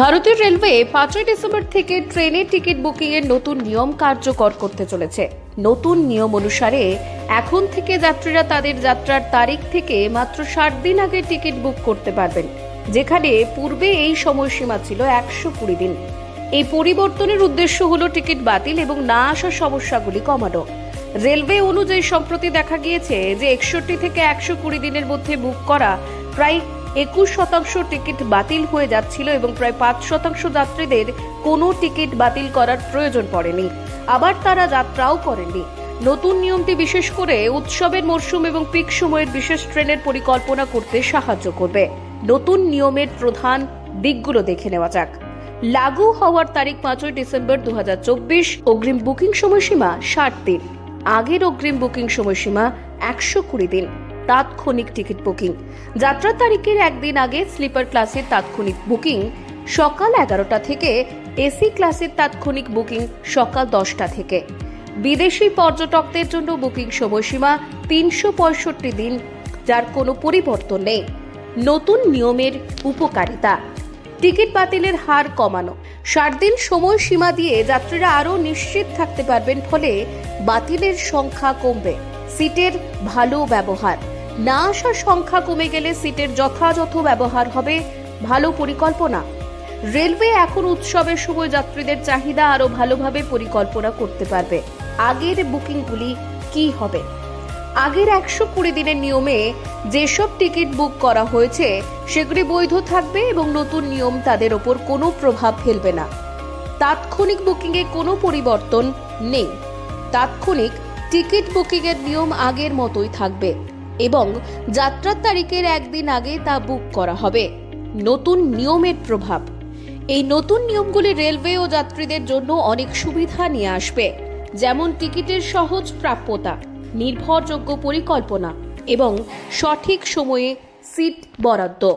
ভারতীয় রেলওয়ে পাঁচই ডিসেম্বর থেকে ট্রেনের টিকিট বুকিংয়ের নতুন নিয়ম কার্যকর করতে চলেছে। নতুন নিয়ম অনুসারে এখন থেকে যাত্রীরা তাদের যাত্রার তারিখ থেকে মাত্র ষাট দিন আগে টিকিট বুক করতে পারবেন, যেখানে পূর্বে এই সময়সীমা ছিল একশো কুড়ি দিন। এই পরিবর্তনের উদ্দেশ্য হল টিকিট বাতিল এবং না আসার সমস্যাগুলি কমানো। রেলওয়ে অনুযায়ী সম্প্রতি দেখা গিয়েছে যে একষট্টি থেকে একশো কুড়ি দিনের মধ্যে বুক করা প্রায় একুশ শতাংশ টিকিট বাতিল হয়ে যাচ্ছিল এবং প্রায় পাঁচ শতাংশ যাত্রীদের কোনো টিকিট বাতিল করার প্রয়োজন পড়েনি। আবার তারা যাত্রাও করেননি। নতুন নিয়মটি বিশেষ করে উৎসবের মরশুম এবং পিক সময়ের বিশেষ ট্রেনের পরিকল্পনা করতে সাহায্য করবে। নতুন নিয়মের প্রধান দিকগুলো দেখে নেওয়া যাক। লাগু হওয়ার তারিখ পাঁচই ডিসেম্বর দু হাজার চব্বিশ, অগ্রিম বুকিং সময়সীমা ষাট দিন। আগের অগ্রিম বুকিং সময়সীমা একশো কুড়ি দিন। তাৎক্ষণিক টিকিট বুকিং। যাত্রার তারিখের একদিন আগে স্লিপার ক্লাসের তাৎক্ষণিক বুকিং সকাল এগারোটা থেকে এসি ক্লাসের তাৎক্ষণিক বুকিং সকাল দশটা থেকে। বিদেশি পর্যটকদের জন্য বুকিং সময়সীমা তিনশো পঁয়ষট্টি দিন, যার কোনো পরিবর্তন নেই। নতুন নিয়মের উপকারিতা। টিকিট বাতিলের হার কমানো। ষাট দিন সময় সীমা দিয়ে যাত্রীরা আরও নিশ্চিত থাকতে পারবেন, ফলে বাতিলের সংখ্যা কমবে। সিটের ভালো ব্যবহার। না আসার সংখ্যা কমে গেলে সিটের যথাযথ ব্যবহার হবে ভালো পরিকল্পনা। রেলওয়ে এখন উৎসবের সময় যাত্রীদের চাহিদা আরও ভালোভাবে পরিকল্পনা করতে পারবে। আগের বুকিংগুলি কি হবে? আগের একশো কুড়ি দিনের নিয়মে যেসব টিকিট বুক করা হয়েছে, সেগুলি বৈধ থাকবে এবং নতুন নিয়ম তাদের ওপর কোনো প্রভাব ফেলবে না। তাৎক্ষণিক বুকিংয়ে কোনো পরিবর্তন নেই। তাৎক্ষণিক টিকিট বুকিংয়ের নিয়ম আগের মতোই থাকবে। এবং যাত্রার তারিখের একদিন আগে তা বুক করা হবে। নতুন নিয়মের প্রভাব। এই নতুন নিয়মগুলি রেলওয়ে ও যাত্রীদের জন্য অনেক সুবিধা নিয়ে আসবে, যেমন টিকিটের সহজ প্রাপ্যতা, নির্ভরযোগ্য পরিকল্পনা এবং সঠিক সময়ে সিট বরাদ্দ।